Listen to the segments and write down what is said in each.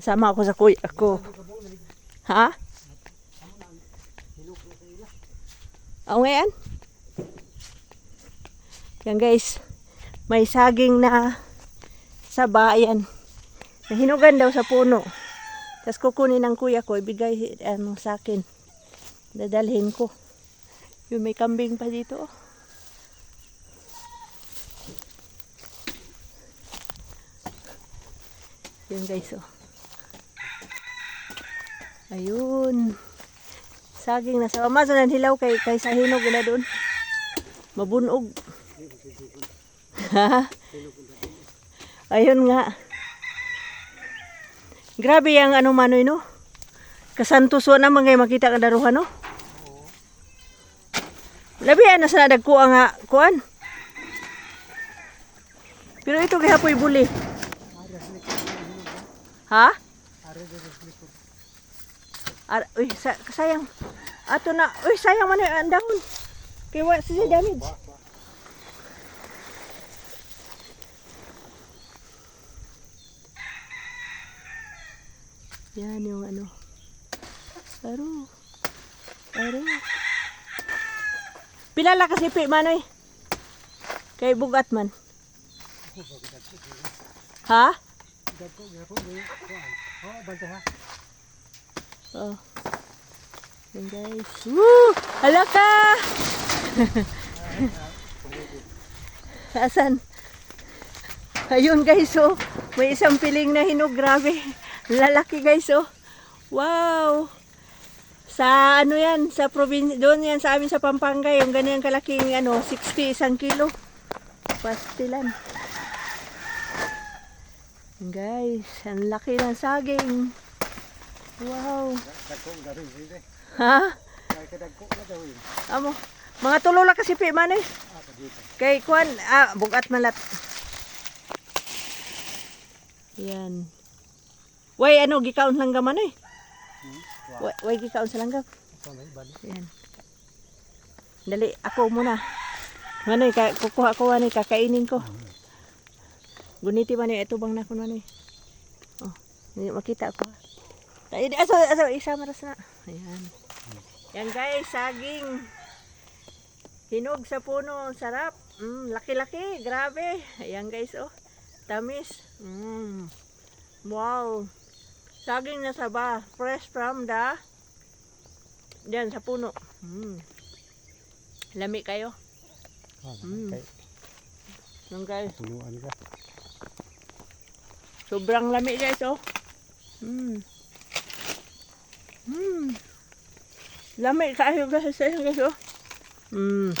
Sama ako sa kuya ko. Ha? Oo nga yan. Yan guys. May saging na sa bayan. Nahinugan daw sa puno. Tapos kukunin ng kuya ko, ibigay ano, sa akin. Dadalhin ko. Yung may kambing pa dito. oh. Yun guys, oh. Ayun. Saging na sa Amazo ng hilaw kay kay sa hinog na doon. Mabunog. Ayun nga. Grabe yung ano manoy no. Kasantuso na mga makita ka daruhan no. Labi na sa dagko nga kuan. Pero ito kaya po'y buli. Ha? Ar uy, sa sayang. Ato na, uy, sayang man ang dahon. Kaya wa siya damage. Yan yung ano. Aro. Aro. Pilala kasi pi manoy. Kay bugat man. Ha? Oh. Yan guys. Woo! Hala ka! Asan? Ayun guys oh. May isang piling na hinog. Grabe. Lalaki guys oh. Wow! Sa ano yan, sa probinsya, doon yan sa amin sa Pampanga, yung ganyan kalaking ano, 60 isang kilo. Pastilan. Guys, ang laki ng saging. Wow. Ha? Amo, mga tulula kasi pi man eh. Kay kuan, ah, bugat malat. Yan. Way ano gikaon lang gaman eh. Way, way gikaon sa langgam. Yan. Dali, ako muna. Manoy, ka, kukuha ko manoy, kakainin ko. Guniti man ito bang nakon manoy. Oh, makita ko. Ay, aso, aso, isa maras na. Ayan. Yan guys, saging. Hinog sa puno, sarap. Mm, laki-laki, grabe. Ayan guys, oh. Tamis. Mm. Wow. Saging na saba, fresh from the Diyan sa puno. Mm. Lami kayo. Mm. Yan guys, sobrang lami guys, oh. Mm. Mm. Lami kayo guys inyo guys, oh. Mm.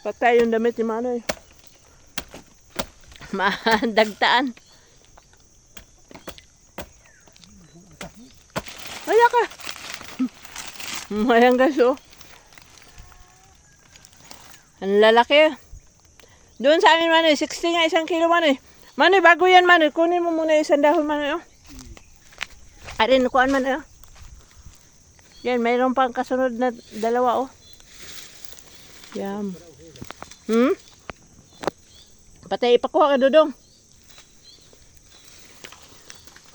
Patay yung damit ni Manoy. Madagtaan. Kaya ka. Ayan guys, oh. Ang lalaki. Doon sa amin, Manoy, 60 nga isang kilo, Manoy. Manoy, bago yan, Manoy. Kunin mo muna isang dahon, Manoy, oh. Arin, kuhaan, Manoy, oh. Yan, mayroon pang kasunod na dalawa, oh. Yan. Hmm? Patay, ipakuha ka, Dudong.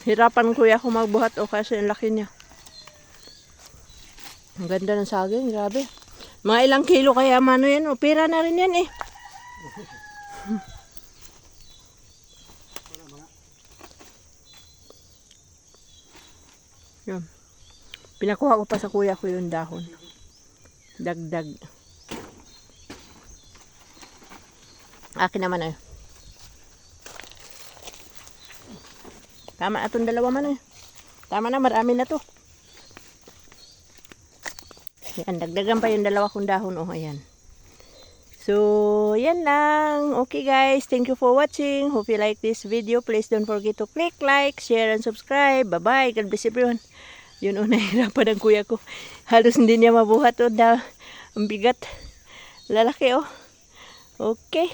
Hirapan kuya ako magbuhat, oh, kasi ang laki niya. Ang ganda ng saging, grabe. Mga ilang kilo kaya mano yan, oh. Pira na rin yan, eh. Yan. Pinakuha ko pa sa kuya ko yung dahon. Dagdag. Akin naman eh. Tama na itong dalawa man eh. Tama na, marami na to. Yan, dagdagan pa yung dalawa kong dahon. Oh, ayan. So, yan lang. Okay guys, thank you for watching. Hope you like this video. Please don't forget to click like, share, and subscribe. Bye-bye. God bless everyone. Yun oh, nahirapan ang kuya ko. Halos hindi niya mabuhat oh. Da, ang bigat. Lalaki oh. Okay.